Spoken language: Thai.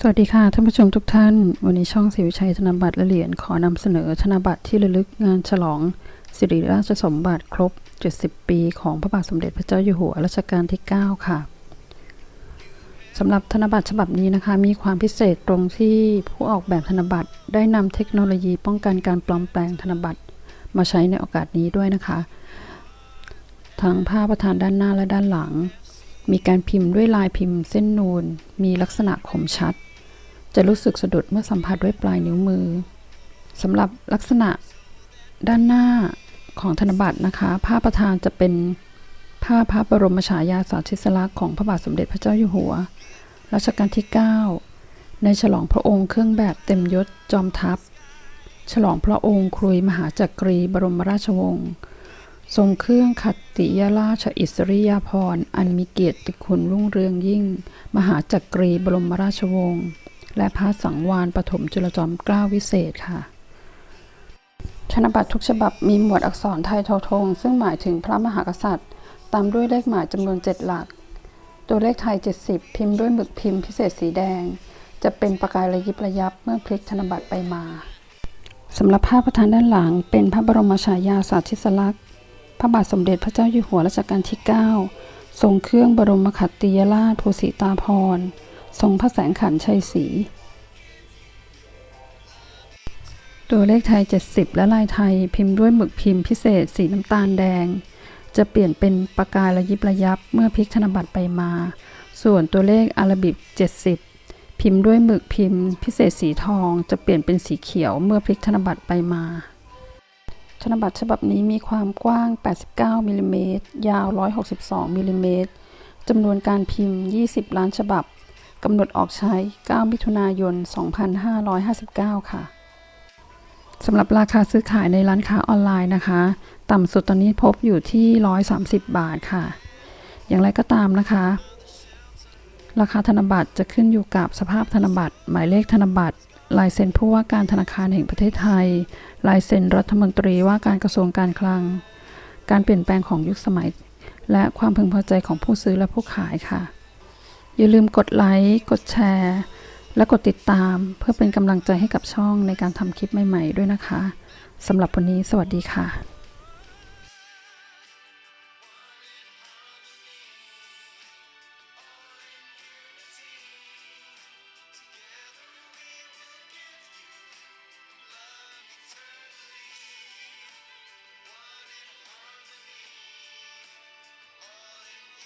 สวัสดีค่ะ ท่านผู้ชมทุกท่าน วันนี้ช่องศิวิชัยธนบัตรและเหรียญขอนำเสนอธนบัตรที่ระลึกงานฉลอง สิริราชสมบัติครบ 70 ปีของพระบาทสมเด็จพระเจ้าอยู่หัวรัชกาลที่ 9 ค่ะสำหรับธนบัตรฉบับนี้นะคะ มีความพิเศษตรงที่ผู้ออกแบบธนบัตรได้นำเทคโนโลยีป้องกันการปลอมแปลงธนบัตรมาใช้ในโอกาสนี้ด้วยนะคะ ทั้งผ้าประธานด้านหน้าและด้านหลัง มีการพิมพ์ด้วยลายพิมพ์เส้นนูน มีลักษณะคมชัด จะรู้สึกสะดุดเมื่อสัมผัสด้วยปลายนิ้วมือสำหรับลักษณะด้านหน้าของธนบัตรนะคะ ผ้าประธานจะเป็นผ้าพระบรมฉายาสาธิสลักษณ์ของพระบาทสมเด็จพระเจ้าอยู่หัว รัชกาลที่ 9 ในฉลองพระองค์เครื่องแบบเต็มยศจอมทัพ ฉลองพระองค์ครุยมหาจักรีบรมราชวงศ์ ทรงเครื่องขัตติยราชอิสริยาภรณ์อันมีเกียรติคุณรุ่งเรืองยิ่ง มหาจักรีบรมราชวงศ์ และพระสังวานปฐมจุลจอมเกล้าวิเศษค่ะ ธนบัตรทุกฉบับมีหมวดอักษรไทยทอทง ซึ่งหมายถึงพระมหากษัตริย์ ตามด้วยเลขหมายจำนวน 7 หลัก ตัวเลขไทย 70 พิมพ์ด้วยหมึกพิมพ์พิเศษสีแดง จะเป็นประกายระยิบระยับเมื่อพลิกธนบัตรไปมาสำหรับภาพประธานด้านหลัง เป็นพระบรมฉายาสาธิสลักษณ์ พระบาทสมเด็จพระเจ้าอยู่หัวรัชกาลที่ 9 ทรงเครื่องบรมขัตติยราชภูสีตาพร ทรงพระแสงขันชัยศรีตัวเลขไทย 70 และลายไทยพิมพ์ด้วยหมึกพิมพ์พิเศษสีน้ำตาลแดง จะเปลี่ยนเป็นประกายระยิบระยับเมื่อพลิกธนบัตรไปมา ส่วนตัวเลขอารบิก 70 พิมพ์ด้วยหมึกพิมพ์ พิเศษสีทอง จะเปลี่ยนเป็นสีเขียวเมื่อพลิกธนบัตรไปมา ธนบัตรฉบับนี้มีความกว้าง 89มิลลิเมตรยาว 162มิลลิเมตรจำนวนการพิมพ์ 20 ล้านฉบับ กำหนดออกใช้ 9 มิถุนายน 2559 ค่ะสำหรับราคาซื้อขายในร้านค้าออนไลน์นะคะ ต่ำสุดตอนนี้พบอยู่ที่ 130 บาทค่ะ อย่างไรก็ตามนะคะ ราคาธนบัตรจะขึ้นอยู่กับสภาพธนบัตร หมายเลขธนบัตร ลายเซ็นผู้ว่าการธนาคารแห่งประเทศไทย ลายเซ็นรัฐมนตรีว่าการกระทรวงการคลัง การเปลี่ยนแปลงของยุคสมัย และความพึงพอใจของผู้ซื้อและผู้ขายค่ะ อย่าลืมกดไลค์กดแชร์ และกดติดตามเพื่อเป็นกำลังใจให้กับช่องในการทำคลิปใหม่ ๆ ด้วยนะคะสำหรับวันนี้สวัสดีค่ะ